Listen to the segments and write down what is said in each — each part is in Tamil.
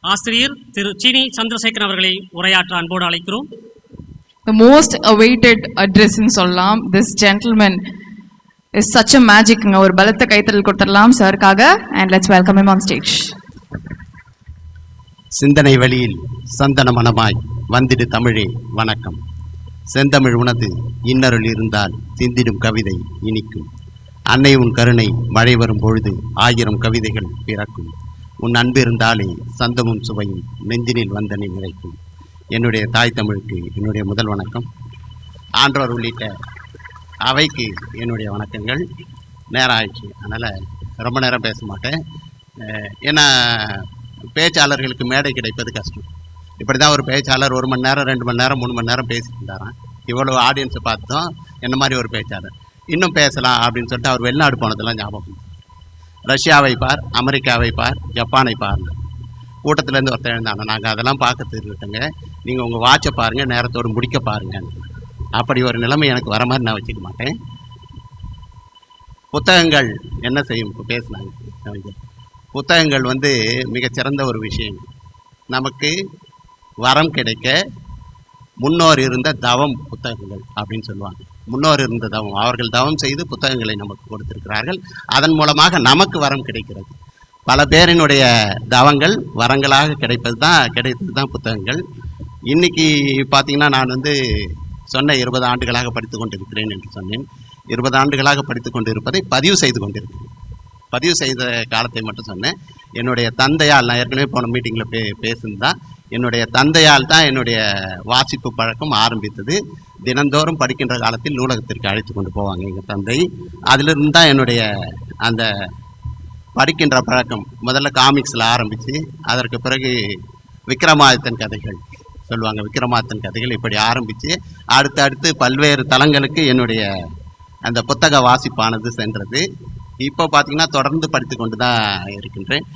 ஆசிரியர் திரு சீனி சந்திரசேகரன் அவர்களை உரையாற்ற அன்போடு அழைக்கிறோம். The most awaited address ன்னு சொல்லலாம். This gentleman is such a magic. ஒரு பலத்த கைத்தறல் கொடுத்துடலாம் சாருக்காக and let's welcome him on stage. சிந்தனை வழியில் சந்தன மனமாய் வந்திடு தமிழே வணக்கம். செந்தமிழ் உனது இன்னருள் இருந்தால் சிந்திடும் கவிதை இனிக்கும். அன்னை உன் கருணை மழை வரும் பொழுது ஆயிரம் கவிதைகள் பிறக்கும். உன் அன்பு இருந்தாலே சந்தமும் சுவையும் நெஞ்சினில் வந்தனை நிறைக்கும். என்னுடைய தாய் தமிழுக்கு என்னுடைய முதல் வணக்கம். ஆன்றோர் உள்ளிட்ட அவைக்கு என்னுடைய வணக்கங்கள். நேரம் ஆயிடுச்சு அதனால் ரொம்ப நேரம் பேச மாட்டேன். ஏன்னா பேச்சாளர்களுக்கு மேடை கிடைப்பது கஷ்டம். இப்படி தான் ஒரு பேச்சாளர் ஒரு மணி நேரம் ரெண்டு மணி நேரம் மூணு மணி நேரம் பேசிட்டு இவ்வளோ ஆடியன்ஸை பார்த்தோம். என்ன மாதிரி ஒரு பேச்சாளர்? இன்னும் பேசலாம் அப்படின்னு சொல்லிட்டு அவர் வெளிநாடு போனதெல்லாம் ஞாபகம். ரஷ்யாவை பார் அமெரிக்காவை பார் ஜப்பானை பார் கூட்டத்துலேருந்து ஒருத்தர் எழுந்தாங்க. நாங்கள் அதெல்லாம் பார்க்க தெரிஞ்சுட்டோங்க நீங்கள் உங்கள் வாட்சை பாருங்கள் நேரத்தோடு முடிக்க பாருங்கன்னு. அப்படி ஒரு நிலைமை எனக்கு வர மாதிரி நான் வச்சுக்க மாட்டேன். புத்தகங்கள் என்ன செய்யும்? இப்போ பேசினாங்க. கவிஞர் புத்தகங்கள் வந்து மிகச்சிறந்த ஒரு விஷயம். நமக்கு வரம் கிடைக்க முன்னோர் இருந்த தவம் புத்தகங்கள் அப்படின்னு சொல்லுவாங்க. முன்னோர் இருந்த தவம் அவர்கள் தவம் செய்து புத்தகங்களை நமக்கு கொடுத்திருக்கிறார்கள். அதன் மூலமாக நமக்கு வரம் கிடைக்கிறது. பல பேரினுடைய தவங்கள் வரங்களாக கிடைப்பது தான் கிடைத்தது தான் புத்தகங்கள். இன்னைக்கு பார்த்தீங்கன்னா நான் வந்து சொன்ன இருபது ஆண்டுகளாக படித்து கொண்டிருக்கிறேன் என்று சொன்னேன். இருபது ஆண்டுகளாக படித்து கொண்டிருப்பதை பதிவு செய்து கொண்டிருக்கிறேன். பதிவு செய்த காலத்தை மட்டும் சொன்னேன். என்னுடைய தந்தையால் நான் ஏற்கனவே போன மீட்டிங்கில் பே பேசியிருந்தான் என்னுடைய தந்தையால் தான் என்னுடைய வாசிப்பு பழக்கம் ஆரம்பித்தது. தினந்தோறும் படிக்கின்ற காலத்தில் நூலகத்திற்கு அழைத்து கொண்டு போவாங்க எங்கள் தந்தை. அதிலிருந்து தான் என்னுடைய அந்த படிக்கின்ற பழக்கம் முதல்ல காமிக்ஸில் ஆரம்பித்து அதற்கு பிறகு விக்ரமாதித்தன் கதைகள் சொல்லுவாங்க. விக்ரமாதித்தன் கதைகள் இப்படி ஆரம்பித்து அடுத்து அடுத்து பல்வேறு தளங்களுக்கு என்னுடைய அந்த புத்தக வாசிப்பானது சென்றது. இப்போ பார்த்திங்கன்னா தொடர்ந்து படித்து கொண்டு தான் இருக்கின்றேன்.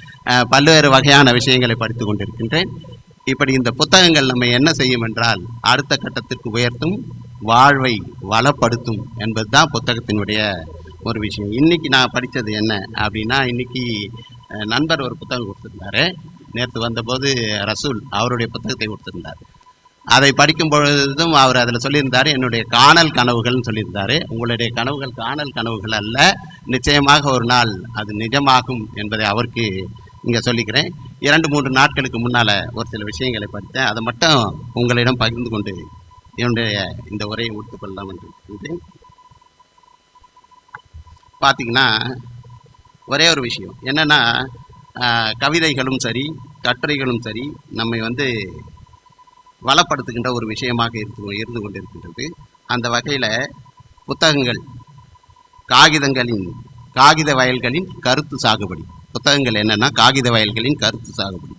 பல்வேறு வகையான விஷயங்களை படித்து கொண்டிருக்கின்றேன். இப்படி இந்த புத்தகங்கள் நம்ம என்ன செய்யும் என்றால் அடுத்த கட்டத்திற்கு உயர்த்தும் வாழ்வை வளப்படுத்தும் என்பது தான் புத்தகத்தினுடைய ஒரு விஷயம். இன்னைக்கு நான் படித்தது என்ன அப்படின்னா இன்னைக்கு நண்பர் ஒரு புத்தகம் கொடுத்துருந்தாரு. நேற்று வந்தபோது ரசூல் அவருடைய புத்தகத்தை கொடுத்துருந்தார். அதை படிக்கும் பொழுதும் அவர் அதில் சொல்லியிருந்தார் என்னுடைய காணல் கனவுகள்னு சொல்லியிருந்தார். உங்களுடைய கனவுகள் காணல் கனவுகள் அல்ல. நிச்சயமாக ஒரு நாள் அது நிஜமாகும் என்பதை அவருக்கு இங்கே சொல்லிக்கிறேன். இரண்டு மூன்று நாட்களுக்கு முன்னால் ஒரு சில விஷயங்களை படித்தேன். அதை மட்டும் உங்களிடம் பகிர்ந்து கொண்டு என்னுடைய இந்த உரையை முடித்துக் கொள்ளலாம் என்று பார்த்தீங்கன்னா ஒரே ஒரு விஷயம். என்னென்னா கவிதைகளும் சரி கட்டுரைகளும் சரி நம்மை வந்து வளப்படுத்துகின்ற ஒரு விஷயமாக இருந்து இருந்து கொண்டிருக்கின்றது. அந்த வகையில் புத்தகங்கள் காகிதங்களின் காகித வயல்களின் கருத்து சாகுபடி. புத்தகங்கள் என்னென்னா காகித வயல்களின் கருத்து சாகுபடி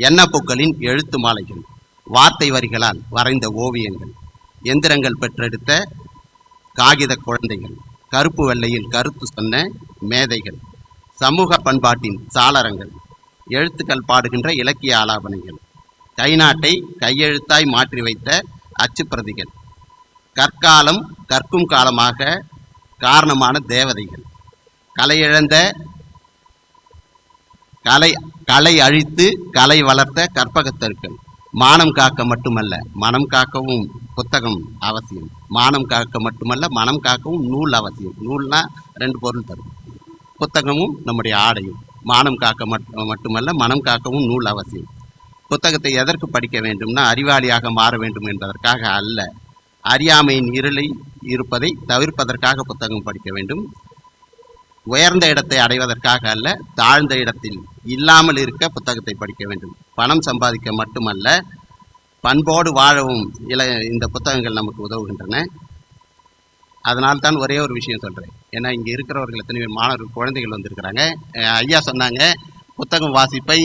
எண்ணப்பூக்களின் எழுத்து மாலைகள் வார்த்தை வரிகளால் வரைந்த ஓவியங்கள் எந்திரங்கள் பெற்றெடுத்த காகித குழந்தைகள் கருப்பு வெள்ளையில் கருத்து சொன்ன மேதைகள் சமூக பண்பாட்டின் சாளரங்கள் எழுத்துக்கள் பாடுகின்ற இலக்கிய ஆலாபனைகள் கைநாட்டை கையெழுத்தாய் மாற்றி வைத்த அச்சுப்பிரதிகள் கற்காலம் கற்கும் காலமாக காரணமான தேவதைகள் கலையிழந்த கலை கலை அழித்து கலை வளர்த்த கற்பகத்தருக்கள் மானம் காக்க மட்டுமல்ல மனம் காக்கவும் புத்தகம் அவசியம். மானம் காக்க மட்டுமல்ல மனம் காக்கவும் நூல் அவசியம். நூல்னா ரெண்டு பொருள் தரும். புத்தகமும் நம்முடைய ஆடையும். மானம் காக்க மட்டுமல்ல மனம் காக்கவும் நூல் அவசியம். புத்தகத்தை எதற்கு படிக்க வேண்டும்னா அறிவாளியாக மாற வேண்டும் என்பதற்காக அல்ல. அறியாமையின் இருளை இருப்பதை தவிர்ப்பதற்காக புத்தகம் படிக்க வேண்டும். உயர்ந்த இடத்தை அடைவதற்காக அல்ல தாழ்ந்த இடத்தில் இல்லாமல் இருக்க புத்தகத்தை படிக்க வேண்டும். பணம் சம்பாதிக்க மட்டுமல்ல பண்போடு வாழவும் இல இந்த புத்தகங்கள் நமக்கு உதவுகின்றன. அதனால் தான் ஒரே ஒரு விஷயம் சொல்கிறேன் ஏன்னா இங்கே இருக்கிறவர்கள் எத்தனை பேர் மாணவர்கள் குழந்தைகள் வந்திருக்கிறாங்க. ஐயா சொன்னாங்க புத்தகம் வாசிப்பை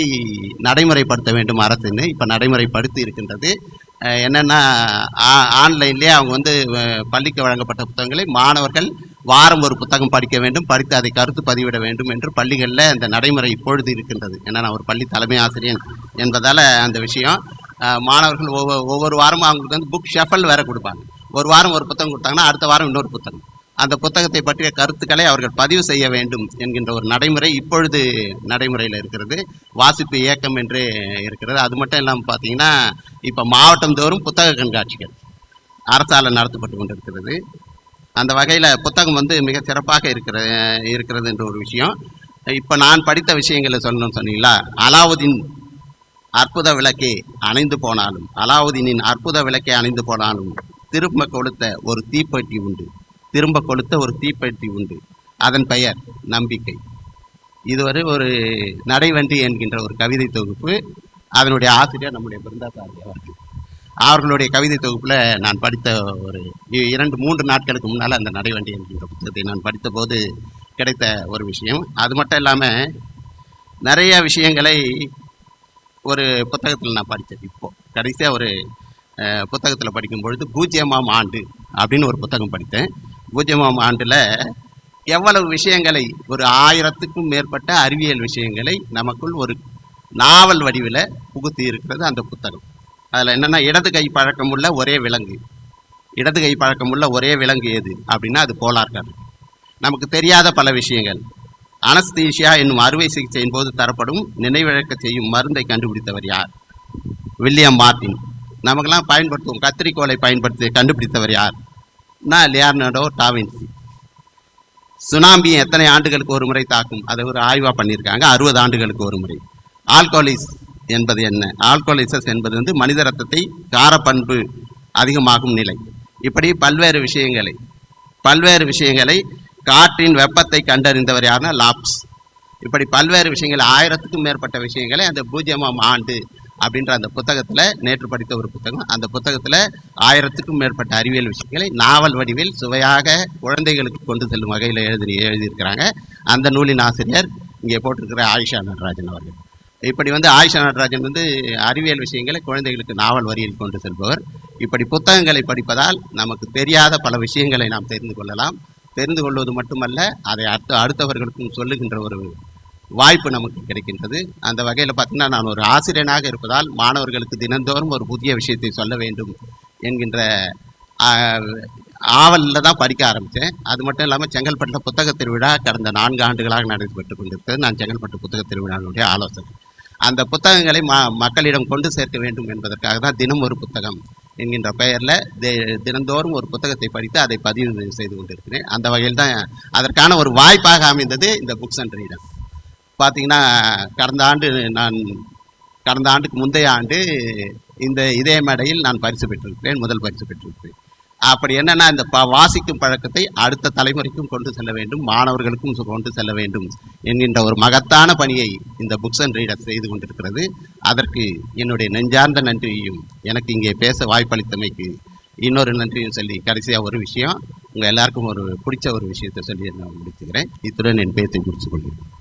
நடைமுறைப்படுத்த வேண்டும் அரசுன்னு. இப்போ நடைமுறைப்படுத்தி இருக்கின்றது. என்னென்னா ஆ- ஆன்லைன்லேயே அவங்க வந்து பள்ளிக்கு வழங்கப்பட்ட புத்தகங்களை மாணவர்கள் வாரம் ஒரு புத்தகம் படிக்க வேண்டும் படித்து அதை கருத்து பதிவிட வேண்டும் என்று பள்ளிகளில் அந்த நடைமுறை இப்பொழுது இருக்கின்றது. ஏன்னா நான் ஒரு பள்ளி தலைமை ஆசிரியர் என்பதால் அந்த விஷயம். மாணவர்கள் ஒவ்வொரு ஒவ்வொரு வாரமும் அவங்களுக்கு வந்து புக் ஷெஃபல் வேறு கொடுப்பாங்க. ஒரு வாரம் ஒரு புத்தகம் கொடுத்தாங்கன்னா அடுத்த வாரம் இன்னொரு புத்தகம். அந்த புத்தகத்தை பற்றிய கருத்துக்களை அவர்கள் பதிவு செய்ய வேண்டும் என்கின்ற ஒரு நடைமுறை இப்பொழுது நடைமுறையில் இருக்கிறது. வாசிப்பு இயக்கம் என்று இருக்கிறது. அது மட்டும் இல்லாமல் பார்த்தீங்கன்னா இப்போ மாவட்டந்தோறும் புத்தக கண்காட்சிகள் அரசால் நடத்தப்பட்டு கொண்டிருக்கிறது. அந்த வகையில் புத்தகம் வந்து மிக சிறப்பாக இருக்கிற இருக்கிறது என்ற ஒரு விஷயம். இப்போ நான் படித்த விஷயங்களை சொல்லணும்னு சொன்னீங்களா? அலாவுதீன் அற்புத விளக்கே அணைந்து போனாலும் அலாவுதீனின் அற்புத விளக்கே அணைந்து போனாலும் திரும்ப கொளுத்த ஒரு தீப்பெட்டி உண்டு. திரும்ப கொளுத்த ஒரு தீப்பெட்டி உண்டு. அதன் பெயர் நம்பிக்கை. இதுவரை ஒரு நடைவண்டி என்கின்ற ஒரு கவிதை தொகுப்பு அதனுடைய ஆசிரியர் நம்முடைய பிருந்தா அவர்கள். அவர்களுடைய கவிதை தொகுப்பில் நான் படித்த ஒரு இ- இரண்டு மூன்று நாட்களுக்கு முன்னால் அந்த நடைவண்டி என்கின்ற புத்தகத்தை நான் படித்தபோது கிடைத்த ஒரு விஷயம். அது மட்டும் இல்லாமல் நிறைய விஷயங்களை ஒரு புத்தகத்தில் நான் படித்தேன் இப்போது கடைசியாக ஒரு புத்தகத்தில் படிக்கும் பொழுது பூஜ்ஜியமாம் ஆண்டு அப்படின்னு ஒரு புத்தகம் படித்தேன். பூஜ்ஜியமாம் ஆண்டில் எவ்வளவு விஷயங்களை ஒரு ஆயிரத்துக்கும் மேற்பட்ட அறிவியல் விஷயங்களை நமக்குள் ஒரு நாவல் வடிவில் புகுத்தி இருக்கிறது அந்த புத்தகம். அதில் என்னென்னா இடது கை பழக்கமுள்ள ஒரே விலங்கு. இடது கை பழக்கமுள்ள ஒரே விலங்கு எது? அப்படின்னா அது போலார்கார் நமக்கு தெரியாத பல விஷயங்கள். அனஸ்தீஷியா என்னும் அறுவை சிகிச்சையின் போது தரப்படும் நினைவிழக்க செய்யும் மருந்தை கண்டுபிடித்தவர் யார்? வில்லியம் மார்டின் நமக்கெல்லாம் பயன்படுத்துவோம். கத்திரிக்கோலை பயன்படுத்தி கண்டுபிடித்தவர் யார்? நான் லியார்னடோ டாவின்சி சுனாமி எத்தனை ஆண்டுகளுக்கு ஒரு முறை தாக்கும்? அதை ஒரு ஆய்வாக பண்ணியிருக்காங்க. அறுபது ஆண்டுகளுக்கு ஒரு முறை. ஆல்கோலிஸ் என்பது என்ன? ஆல்கோலிசஸ் என்பது வந்து மனித ரத்தத்தை காரப்பண்பு அதிகமாகும் நிலை. இப்படி பல்வேறு விஷயங்களை பல்வேறு விஷயங்களை காற்றின் வெப்பத்தை கண்டறிந்தவர் யாருன்னா லாப்ஸ். இப்படி பல்வேறு விஷயங்கள் ஆயிரத்துக்கும் மேற்பட்ட விஷயங்களை அந்த பூஜ்ஜியமாம் ஆண்டு அப்படின்ற அந்த புத்தகத்தில் நேற்று படித்த ஒரு புத்தகம். அந்த புத்தகத்தில் ஆயிரத்துக்கும் மேற்பட்ட அறிவியல் விஷயங்களை நாவல் வடிவில் சுவையாக குழந்தைகளுக்கு கொண்டு செல்லும் வகையில் எழுதி எழுதியிருக்கிறாங்க. அந்த நூலின் ஆசிரியர் இங்கே போட்டிருக்கிற ஆயிஷா நடராஜன் அவர்கள். இப்படி வந்து ஆயிஷா நடராஜன் வந்து அறிவியல் விஷயங்களை குழந்தைகளுக்கு நாவல் வரியில் கொண்டு செல்பவர். இப்படி புத்தகங்களை படிப்பதால் நமக்கு தெரியாத பல விஷயங்களை நாம் தெரிந்து கொள்ளலாம். தெரிந்து கொள்வது மட்டுமல்ல அதை அடுத்த அடுத்தவர்களுக்கும் சொல்லுகின்ற ஒரு வாய்ப்பு நமக்கு கிடைக்கின்றது. அந்த வகையில் பார்த்தீங்கன்னா நான் ஒரு ஆசிரியனாக இருப்பதால் மாணவர்களுக்கு தினந்தோறும் ஒரு புதிய விஷயத்தை சொல்ல வேண்டும் என்கின்ற ஆவலில் தான் படிக்க ஆரம்பித்தேன். அது மட்டும் இல்லாமல் செங்கல்பட்டில் புத்தக திருவிழா கடந்த நான்கு ஆண்டுகளாக நடைபெற்று கொண்டிருக்கிறது. நான் செங்கல்பட்டு புத்தக திருவிழாவினுடைய ஆலோசனை அந்த புத்தகங்களை ம மக்களிடம் கொண்டு சேர்க்க வேண்டும் என்பதற்காக தான் தினம் ஒரு புத்தகம் என்கின்ற பெயரில் தி- தினந்தோறும் ஒரு புத்தகத்தை படித்து அதை பதிவு செய்து கொண்டிருக்கிறேன். அந்த வகையில் தான் அதற்கான ஒரு வாய்ப்பாக அமைந்தது இந்த புக்ஸ் அண்ட் ரீடர்ஸ் பார்த்தீங்கன்னா கடந்த ஆண்டு நான் கடந்த ஆண்டுக்கு முந்தைய ஆண்டு இந்த இதே மேடையில் நான் பரிசு பெற்றிருக்கிறேன் முதல் பரிசு பெற்றிருக்கிறேன். அப்படி என்னன்னா இந்த ப வாசிக்கும் பழக்கத்தை அடுத்த தலைமுறைக்கும் கொண்டு செல்ல வேண்டும் மாணவர்களுக்கும் கொண்டு செல்ல வேண்டும் என்கின்ற ஒரு மகத்தான பணியை இந்த புக்ஸ் அண்ட் ரீடர் செய்து கொண்டிருக்கிறது. அதற்கு என்னுடைய நெஞ்சார்ந்த நன்றியையும் எனக்கு இங்கே பேச வாய்ப்பளித்தமைக்கு இன்னொரு நன்றியும் சொல்லி கடைசியாக ஒரு விஷயம் உங்கள் எல்லாருக்கும் ஒரு பிடிச்ச ஒரு விஷயத்தை சொல்லி நான் முடிச்சுக்கிறேன். இத்துடன் என் பேச்சை முடித்துக் கொள்கிறேன்.